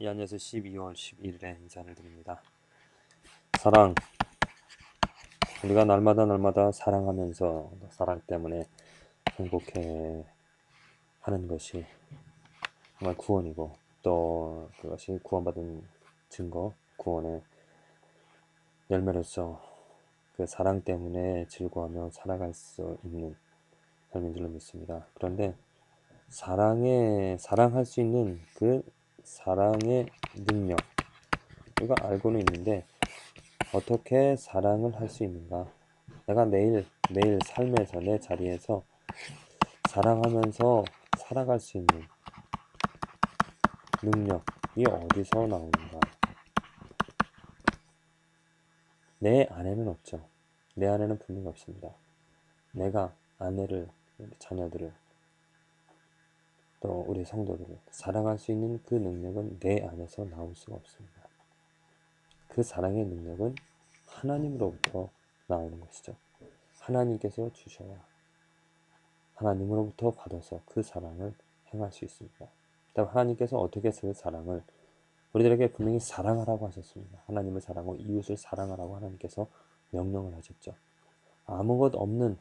이 안에서 12월 11일에 인사를 드립니다. 사랑. 우리가 날마다 날마다 사랑하면서 사랑 때문에 행복해 하는 것이 정말 구원이고 또 그것이 구원받은 증거, 구원의 열매로서 그 사랑 때문에 즐거워하며 살아갈 수 있는 삶인 줄로 믿습니다. 그런데 사랑에 사랑할 수 있는 그 사랑의 능력 우리가 알고는 있는데 어떻게 사랑을 할 수 있는가? 내가 내일 매일 삶에서 내 자리에서 사랑하면서 살아갈 수 있는 능력이 어디서 나오는가? 내 안에는 없죠. 내 안에는 분명히 없습니다. 내가 아내를, 자녀들을, 또 우리 성도들을 사랑할 수 있는 그 능력은 내 안에서 나올 수가 없습니다. 그 사랑의 능력은 하나님으로부터 나오는 것이죠. 하나님께서 주셔야 하나님으로부터 받아서 그 사랑을 행할 수 있습니다. 그다음 하나님께서 어떻게 그 사랑을 우리들에게 분명히 사랑하라고 하셨습니다. 하나님을 사랑하고 이웃을 사랑하라고 하나님께서 명령을 하셨죠. 아무것 없는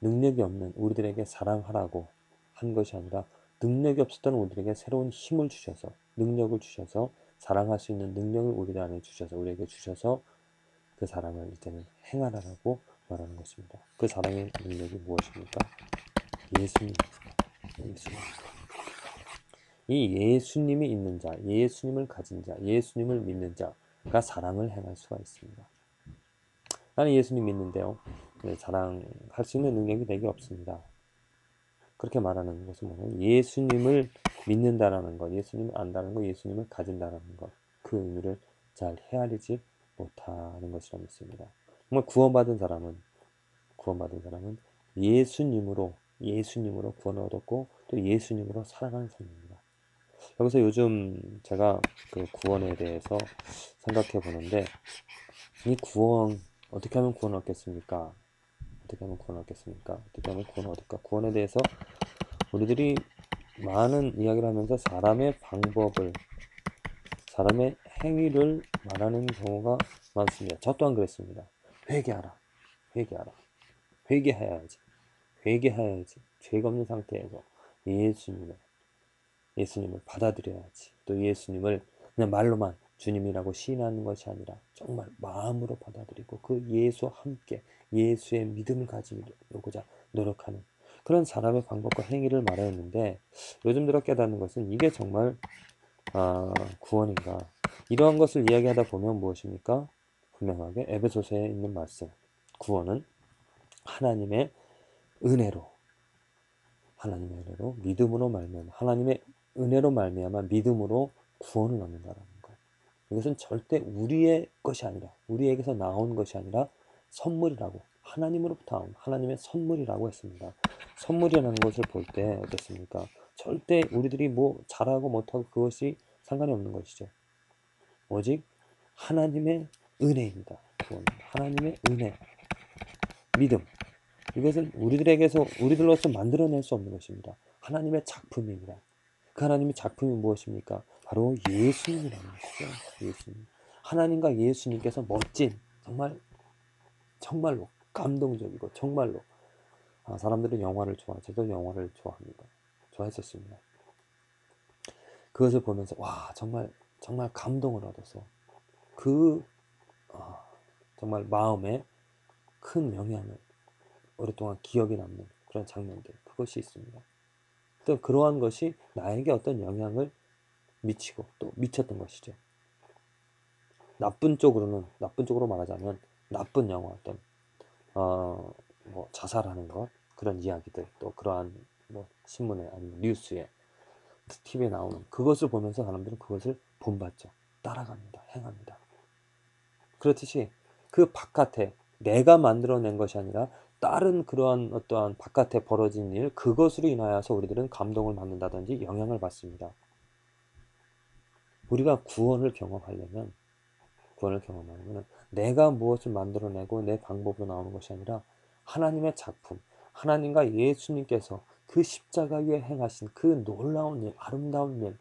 능력이 없는 우리들에게 사랑하라고 한 것이 아니라 능력이 없었던 우리들에게 새로운 힘을 주셔서 능력을 주셔서 사랑할 수 있는 능력을 우리 안에 주셔서 우리에게 주셔서 그 사랑을 이제는 행하라고 말하는 것입니다. 그 사랑의 능력이 무엇입니까? 예수님. 예수님. 이 예수님이 있는 자, 예수님을 가진 자, 예수님을 믿는 자가 사랑을 행할 수가 있습니다. 나는 예수님 믿는데요. 네, 사랑할 수 있는 능력이 내게 없습니다. 그렇게 말하는 것은 뭐냐면 예수님을 믿는다라는 것, 예수님을 안다는 것, 예수님을 가진다라는 것, 그 의미를 잘 헤아리지 못하는 것이라 믿습니다. 정말 구원받은 사람은 구원받은 사람은 예수님으로 예수님으로 구원을 얻었고 또 예수님으로 살아가는 삶입니다. 여기서 요즘 제가 그 구원에 대해서 생각해 보는데 이 구원 어떻게 하면 구원 얻겠습니까? 어떻게 하면 구원 얻겠습니까? 어떻게 하면 구원 얻을까? 구원에 대해서 우리들이 많은 이야기를 하면서 사람의 방법을 사람의 행위를 말하는 경우가 많습니다. 저 또한 그랬습니다. 회개하라. 회개하라. 회개해야지. 회개해야지. 죄가 없는 상태에서 예수님을 예수님을 받아들여야지. 또 예수님을 그냥 말로만 주님이라고 시인하는 것이 아니라 정말 마음으로 받아들이고 그 예수와 함께 예수의 믿음을 가지고자 노력하는 그런 사람의 방법과 행위를 말하였는데 요즘 들어 깨닫는 것은 이게 정말 아, 구원인가 이러한 것을 이야기하다 보면 무엇입니까? 분명하게 에베소서에 있는 말씀 구원은 하나님의 은혜로 하나님의 은혜로 믿음으로 말면 하나님의 은혜로 말미암아 믿음으로 구원을 얻는다라는 것. 이것은 절대 우리의 것이 아니라 우리에게서 나온 것이 아니라 선물이라고 하나님으로부터 나온 하나님의 선물이라고 했습니다. 선물이라는 것을 볼 때 어떻습니까? 절대 우리들이 뭐 잘하고 못하고 그것이 상관이 없는 것이죠. 오직 하나님의 은혜입니다. 하나님의 은혜, 믿음. 이것은 우리들에게서 우리들로서 만들어낼 수 없는 것입니다. 하나님의 작품입니다. 그 하나님의 작품이 무엇입니까? 바로 예수님이라는 것이죠. 예수님. 하나님과 예수님께서 멋진 정말 정말로 감동적이고 정말로 아, 사람들은 영화를 좋아하 저도 영화를 좋아합니다. 좋아했었습니다. 그것을 보면서 와 정말 정말 감동을 얻어서 그 아, 정말 마음에 큰 영향을 오랫동안 기억에 남는 그런 장면들 그것이 있습니다. 또 그러한 것이 나에게 어떤 영향을 미치고 또 미쳤던 것이죠. 나쁜 쪽으로는 나쁜 쪽으로 말하자면 나쁜 영화 어떤 어 뭐 자살하는 것 그런 이야기들 또 그러한 뭐 신문에 아니면 뉴스에 TV에 나오는 그것을 보면서 사람들은 그것을 본받죠. 따라갑니다. 행합니다. 그렇듯이 그 바깥에 내가 만들어낸 것이 아니라 다른 그러한 어떠한 바깥에 벌어진 일 그것으로 인하여서 우리들은 감동을 받는다든지 영향을 받습니다. 우리가 구원을 경험하려면 구원을 경험하려면 내가 무엇을 만들어내고 내 방법으로 나오는 것이 아니라 하나님의 작품, 하나님과 예수님께서 그 십자가 위에 행하신 그 놀라운 일, 아름다운 일,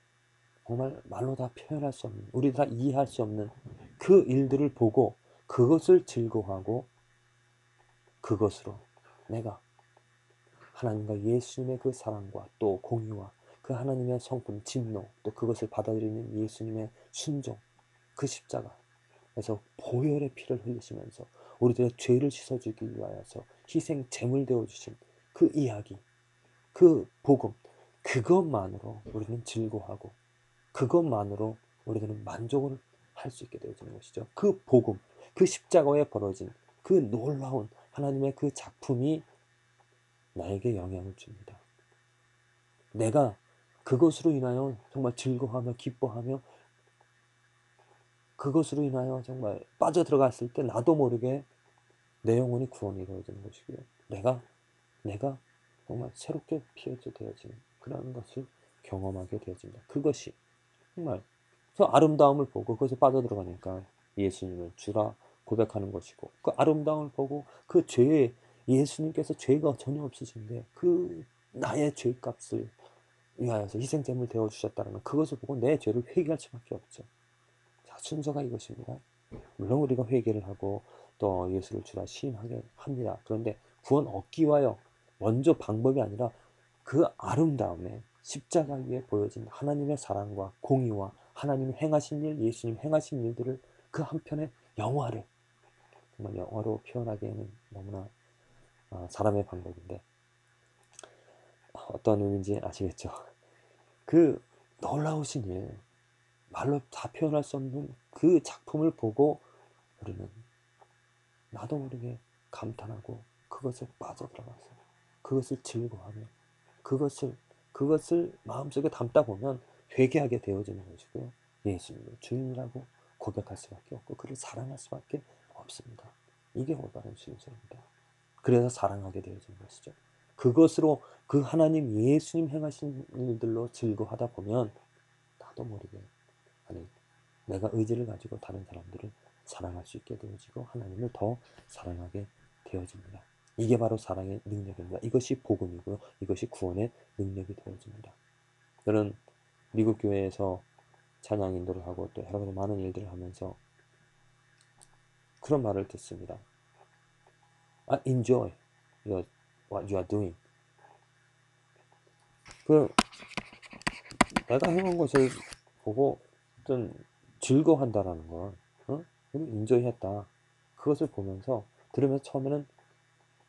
정말 말로 다 표현할 수 없는, 우리 다 이해할 수 없는 그 일들을 보고 그것을 즐거워하고 그것으로 내가 하나님과 예수님의 그 사랑과 또 공의와 그 하나님의 성품, 진노, 또 그것을 받아들이는 예수님의 순종, 그 십자가. 그래서 보혈의 피를 흘리시면서 우리들의 죄를 씻어주기 위하여서 희생 제물 되어 주신 그 이야기, 그 복음, 그것만으로 우리는 즐거워하고 그것만으로 우리들은 만족을 할 수 있게 되어지는 것이죠. 그 복음, 그 십자가에 벌어진 그 놀라운 하나님의 그 작품이 나에게 영향을 줍니다. 내가 그것으로 인하여 정말 즐거워하며 기뻐하며 그것으로 인하여 정말 빠져 들어갔을 때 나도 모르게 내 영혼이 구원이 이루어지는 것이고요. 내가 내가 정말 새롭게 피어져 되어지는 그런 것을 경험하게 되어집니다. 그것이 정말 그 아름다움을 보고 그것에 빠져 들어가니까 예수님을 주라 고백하는 것이고 그 아름다움을 보고 그 죄에 예수님께서 죄가 전혀 없으신데 그 나의 죄값을 위하여서 희생제물 되어 주셨다는 그것을 보고 내 죄를 회개할 수밖에 없죠. 자, 순서가 이것입니다. 물론 우리가 회개를 하고 또 예수를 주라 시인하게 합니다. 그런데 구원 얻기 위하여 먼저 방법이 아니라 그 아름다움에 십자가 위에 보여진 하나님의 사랑과 공의와 하나님이 행하신 일, 예수님 행하신 일들을 그 한편의 영화를 정말 영화로 표현하기에는 너무나 어, 사람의 방법인데 어떤 의미인지 아시겠죠? 그 놀라우신 일, 말로 다 표현할 수 없는 그 작품을 보고 우리는 나도 모르게 감탄하고 그것에 빠져들어가서 그것을 즐거워하며 그것을 그것을 마음속에 담다 보면 회개하게 되어지는 것이고요. 예수님을 주인이라고 고백할 수밖에 없고 그를 사랑할 수밖에 없습니다. 이게 올바른 순서입니다. 그래서 사랑하게 되어지는 것이죠. 그것으로 그 하나님 예수님 행하신 일들로 즐거워하다 보면 나도 모르게 아니 내가 의지를 가지고 다른 사람들을 사랑할 수 있게 되어지고 하나님을 더 사랑하게 되어집니다. 이게 바로 사랑의 능력입니다. 이것이 복음이고요. 이것이 구원의 능력이 되어집니다. 저는 미국 교회에서 찬양 인도를 하고 또 여러 가지 많은 일들을 하면서 그런 말을 듣습니다. I enjoy your, what you are doing. 그 내가 해온 것을 보고 좀 즐거워한다라는 걸, 어? 인조했다. 그것을 보면서 들으면서 처음에는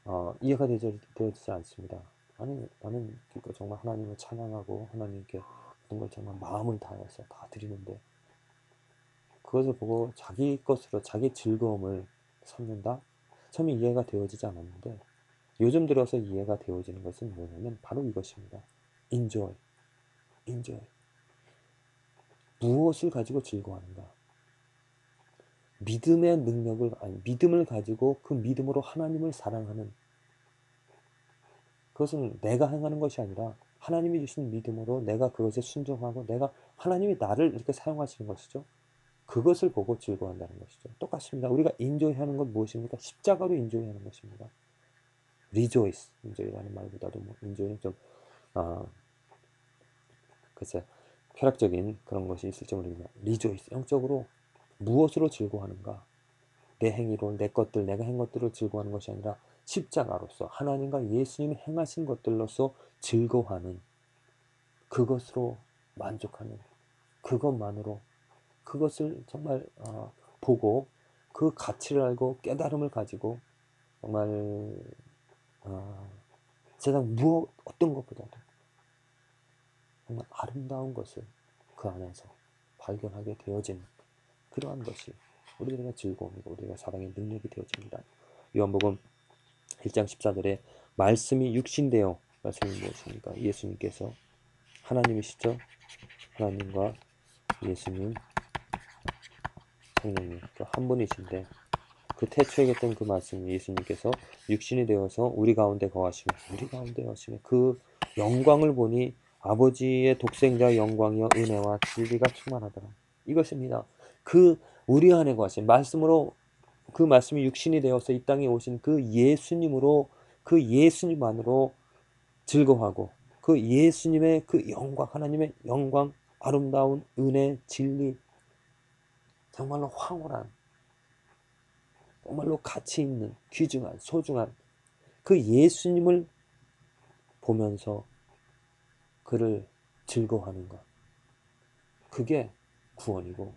어, 이해가 되지, 되어지지 않습니다. 아니 나는 그러니까 정말 하나님을 찬양하고 하나님께 모든 걸 정말 마음을 다해서 다 드리는데 그것을 보고 자기 것으로 자기 즐거움을 삼는다? 처음에 이해가 되어지지 않았는데 요즘 들어서 이해가 되어지는 것은 뭐냐면 바로 이것입니다. enjoy, enjoy. 무엇을 가지고 즐거워하는가? 믿음의 능력을 아니 믿음을 가지고 그 믿음으로 하나님을 사랑하는 그것은 내가 행하는 것이 아니라 하나님이 주신 믿음으로 내가 그것에 순종하고 내가 하나님이 나를 이렇게 사용하시는 것이죠. 그것을 보고 즐거워한다는 것이죠. 똑같습니다. 우리가 인조하는 건 무엇입니까? 십자가로 인조하는 것입니다. Rejoice, 인조이라는 말보다도 뭐 인조는 좀 아, 글쎄 쾌락적인 그런 것이 있을지 모르겠지만 rejoice, 영적으로 무엇으로 즐거워하는가? 내 행위로, 내 것들, 내가 한 것들을 즐거워하는 것이 아니라 십자가로서 하나님과 예수님이 행하신 것들로서 즐거워하는 그것으로 만족하는 그것만으로 그것을 정말 어, 보고 그 가치를 알고 깨달음을 가지고 정말 어, 세상 무엇 어떤 것보다도 정말 아름다운 것을 그 안에서 발견하게 되어진 그러한 것이 우리들의 즐거움이고 우리가 사랑의 능력이 되어집니다. 요한복음 1장 14절에 말씀이 육신되어 말씀이 무엇입니까? 예수님께서 하나님이시죠? 하나님과 예수님 성령님 한 분이신데 그 태초에 겠던 그 말씀 예수님께서 육신이 되어서 우리 가운데 거하시며 우리 가운데 거하시며 그 영광을 보니 아버지의 독생자 영광이여 은혜와 진리가 충만하더라. 이것입니다. 그 우리 안에 거하신 말씀으로 그 말씀이 육신이 되어서 이 땅에 오신 그 예수님으로 그 예수님 안으로 즐거워하고 그 예수님의 그 영광 하나님의 영광 아름다운 은혜, 진리, 정말로 황홀한, 정말로 가치 있는, 귀중한, 소중한 그 예수님을 보면서 그를 즐거워하는 것. 그게 구원이고,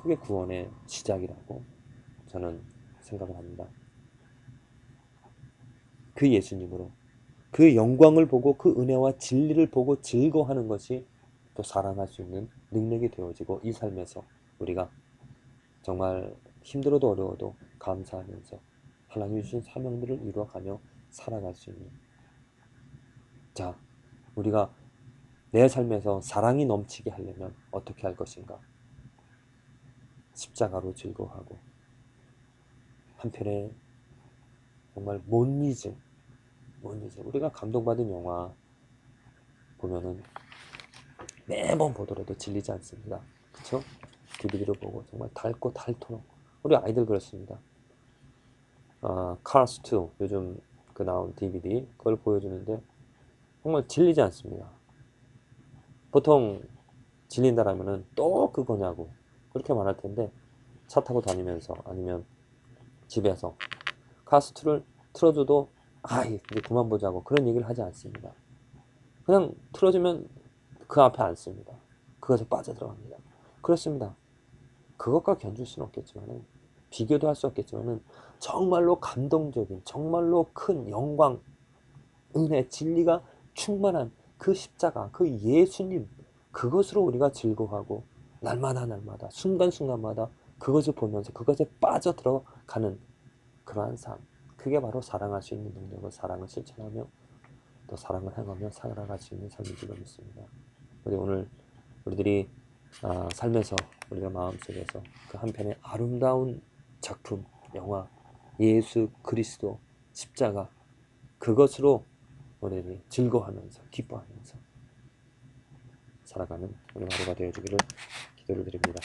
그게 구원의 시작이라고 저는 생각을 합니다. 그 예수님으로 그 영광을 보고 그 은혜와 진리를 보고 즐거워하는 것이 또 사랑할 수 있는 능력이 되어지고 이 삶에서 우리가 정말 힘들어도 어려워도 감사하면서 하나님이 주신 사명들을 이루어가며 살아갈 수 있는 자 우리가 내 삶에서 사랑이 넘치게 하려면 어떻게 할 것인가 십자가로 즐거워하고 한편에 정말 못 잊을 못 잊을 우리가 감동받은 영화 보면은 매번 보더라도 질리지 않습니다. 그쵸? DVD로 보고 정말 닳고 닳도록 우리 아이들 그렇습니다. 아, 카스 2 요즘 그 나온 DVD 그걸 보여주는데 정말 질리지 않습니다. 보통 질린다라면은 또 그거냐고 그렇게 말할 텐데 차 타고 다니면서 아니면 집에서 카스 2를 틀어줘도 아 이제 그만 보자고 그런 얘기를 하지 않습니다. 그냥 틀어주면 그 앞에 앉습니다. 그것에 빠져들어갑니다. 그렇습니다. 그것과 견줄 수는 없겠지만은 비교도 할 수 없겠지만은 정말로 감동적인 정말로 큰 영광 은혜 진리가 충만한 그 십자가 그 예수님 그것으로 우리가 즐거워하고 날마다 날마다 순간순간마다 그것을 보면서 그것에 빠져 들어가는 그러한 삶 그게 바로 사랑할 수 있는 능력을 사랑을 실천하며 또 사랑을 행하며 살아갈 수 있는 삶인 줄 믿습니다. 우리 오늘 우리들이 아, 삶에서 우리가 마음속에서 그 한편의 아름다운 작품, 영화, 예수 그리스도 십자가 그것으로 우리들이 즐거워하면서 기뻐하면서 살아가는 오늘 하루가 되어주기를 기도를 드립니다.